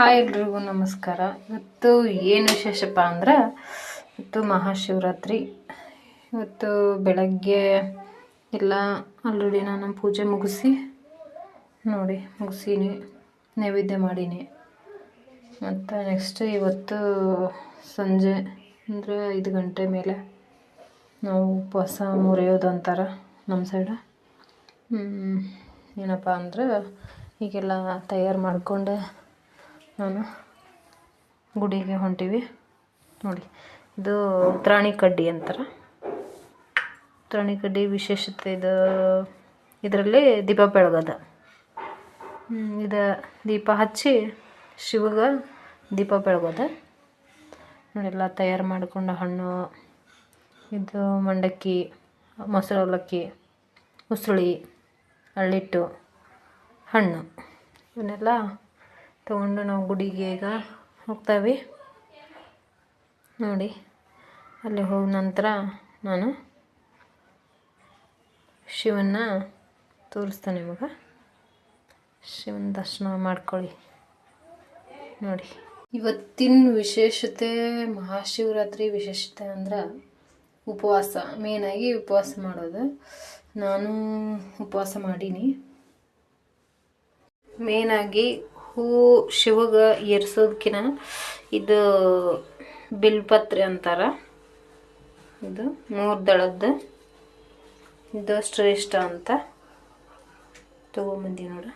Hi ಎಲ್ರಿಗೂ ನಮಸ್ಕಾರ. ಇವತ್ತು ಏನು ವಿಶೇಷಪ್ಪ ಅಂದ್ರೆ, ಇವತ್ತು ಮಹಾಶಿವರಾತ್ರಿ. ಇವತ್ತು ಬೆಳಗ್ಗೆ ಎಲ್ಲ ಆಲ್ರೆಡಿ ನಾನು ಪೂಜೆ ಮುಗಿಸಿ, ನೋಡಿ, ಮುಗಿಸೀನಿ, ನೈವೇದ್ಯ ಮಾಡೀನಿ. ಮತ್ತು ನೆಕ್ಸ್ಟ್ ಇವತ್ತು ಸಂಜೆ ಅಂದರೆ ಐದು ಗಂಟೆ ಮೇಲೆ ನಾವು ಉಪವಾಸ ಮುರಿಯೋದು ಅಂತಾರೆ ನಮ್ಮ ಸೈಡ ಏನಪ್ಪ ಅಂದ್ರೆ, ಈಗೆಲ್ಲ ತಯಾರು ಮಾಡ್ಕೊಂಡು ನಾನು ಗುಡಿಗೆ ಹೊಂಟೀವಿ. ನೋಡಿ, ಇದು ತ್ರಾಣಿ ಕಡ್ಡಿ ಅಂತಾರೆ. ತ್ರಾಣಿ ಕಡ್ಡಿ ವಿಶೇಷತೆ ಇದು, ಇದರಲ್ಲಿ ದೀಪ ಬೆಳಗದ. ಇದು ದೀಪ ಹಚ್ಚಿ ಶಿವಗೆ ದೀಪ ಬೆಳಗೋದು. ನೋಡೆಲ್ಲ ತಯಾರು ಮಾಡಿಕೊಂಡ ಹಣ್ಣು, ಇದು ಮಂಡಕ್ಕಿ ಮೊಸರು ಅವಲಕ್ಕಿ ಉಸುಳಿ ಅಳ್ಳಿಟ್ಟು ಹಣ್ಣು. ಇವನ್ನೆಲ್ಲ ತೊಗೊಂಡು ನಾವು ಗುಡಿಗೆ ಈಗ ಹೋಗ್ತೇವೆ. ನೋಡಿ, ಅಲ್ಲಿ ಹೋದ ನಂತರ ನಾನು ಶಿವನ್ನ ತೋರಿಸ್ತೇನೆ ನಿಮಗೆ ಶಿವನ ದರ್ಶನ ಮಾಡ್ಕೊಳ್ಳಿ. ನೋಡಿ, ಇವತ್ತಿನ ವಿಶೇಷತೆ, ಮಹಾಶಿವರಾತ್ರಿ ವಿಶೇಷತೆ ಅಂದ್ರೆ ಉಪವಾಸ. ಮೇನಾಗಿ ಉಪವಾಸ ಮಾಡೋದು. ನಾನು ಉಪವಾಸ ಮಾಡೀನಿ. ಮೇನಾಗಿ ಹೂ ಶಿವಗೆ ಏರ್ಸೋದಕ್ಕಿನ ಇದು ಬಿಲ್ಪತ್ರೆ ಅಂತಾರ. ಇದು ಮೂರು ದಳದ್ದು ಇದು ಶ್ರೇಷ್ಠ ಅಂತ. ತಗೊಂಬಂದಿ ನೋಡ.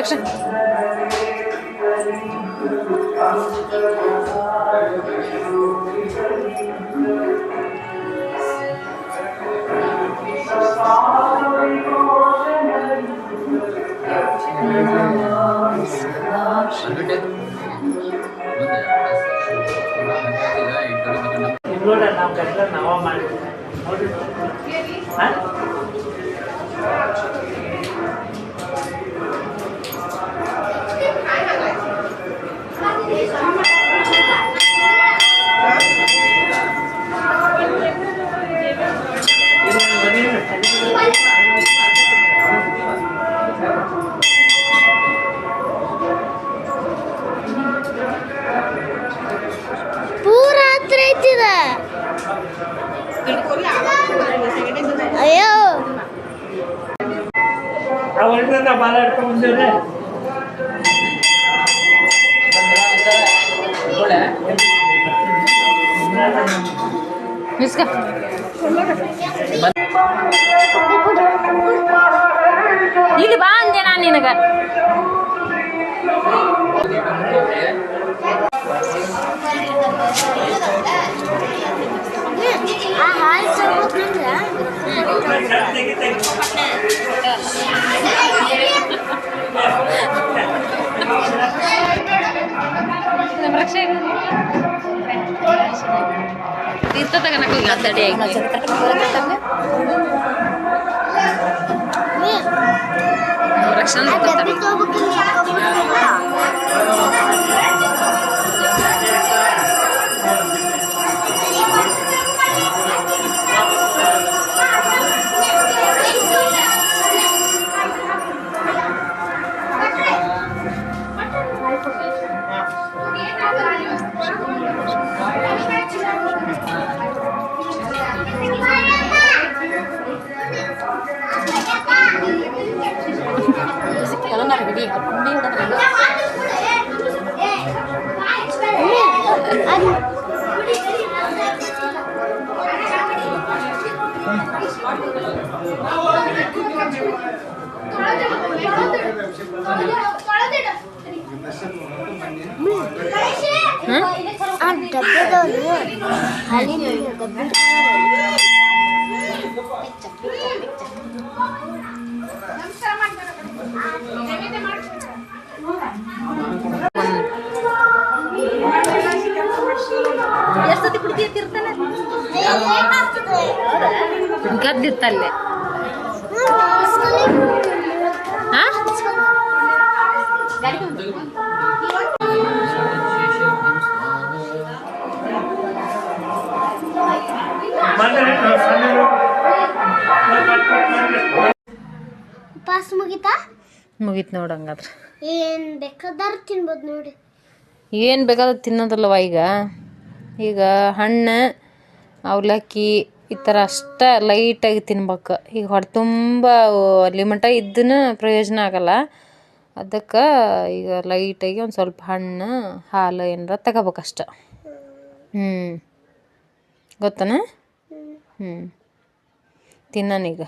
ರಕ್ಷಣ್ ಇವುಗಳ ನಾವು ಕಷ್ಟ ನಾವ ಮಾಡಿದ್ವಿ ನೋಡಿ ಪೂರ ಹತ್ರ ಐತಿದ. ಅಯ್ಯೋ. ಅವರಿಂದ ಬಾಲ ಹಿಡ್ಕೊಂಡ್ ಬಂದಿವ್ರಿ. ಮಿಸ್ಕ. ಇಲ್ಲಿ ಬಾ ಅಂದೆ ನಾನು ನಿನಗ. ಆ ಹಾಲು kan aku ingat tadi yang ini. Ini. Ada tuh. ತಡಿ ರಕ್ಷಣೆ ಡಬ್ಬಿ ಉಪಾಸ ಮುಗಿತ ಗದ್ದಿತ್ತಲ್ಲೇ ಮುಗಿತಾ? ಮುಗೀತು ನೋಡಿ ಹಂಗಾದ್ರೆ. ಏನ್ ಬೇಕಾದ್ರ ತಿನ್ಬೋದು ನೋಡಿ. ಏನು ಬೇಕಾದ್ರೆ ತಿನ್ನೋದಲ್ಲವ ಈಗ? ಈಗ ಹಣ್ಣು ಅವಲಕ್ಕಿ ಈ ಥರ ಅಷ್ಟೇ ಲೈಟಾಗಿ ತಿನ್ಬೇಕು. ಈಗ ಹೊಟ್ಟೆ ತುಂಬ ಲಿಮಿಟ ಇದ್ದನ ಪ್ರಯೋಜನ ಆಗಲ್ಲ. ಅದಕ್ಕೆ ಈಗ ಲೈಟಾಗಿ ಒಂದು ಸ್ವಲ್ಪ ಹಣ್ಣು, ಹಾಲು ಏನಾರ ತಗೋಬೇಕಷ್ಟ ಹ್ಞೂ ಗೊತ್ತನ? ಹ್ಞೂ ತಿನ್ನೋಣೀಗ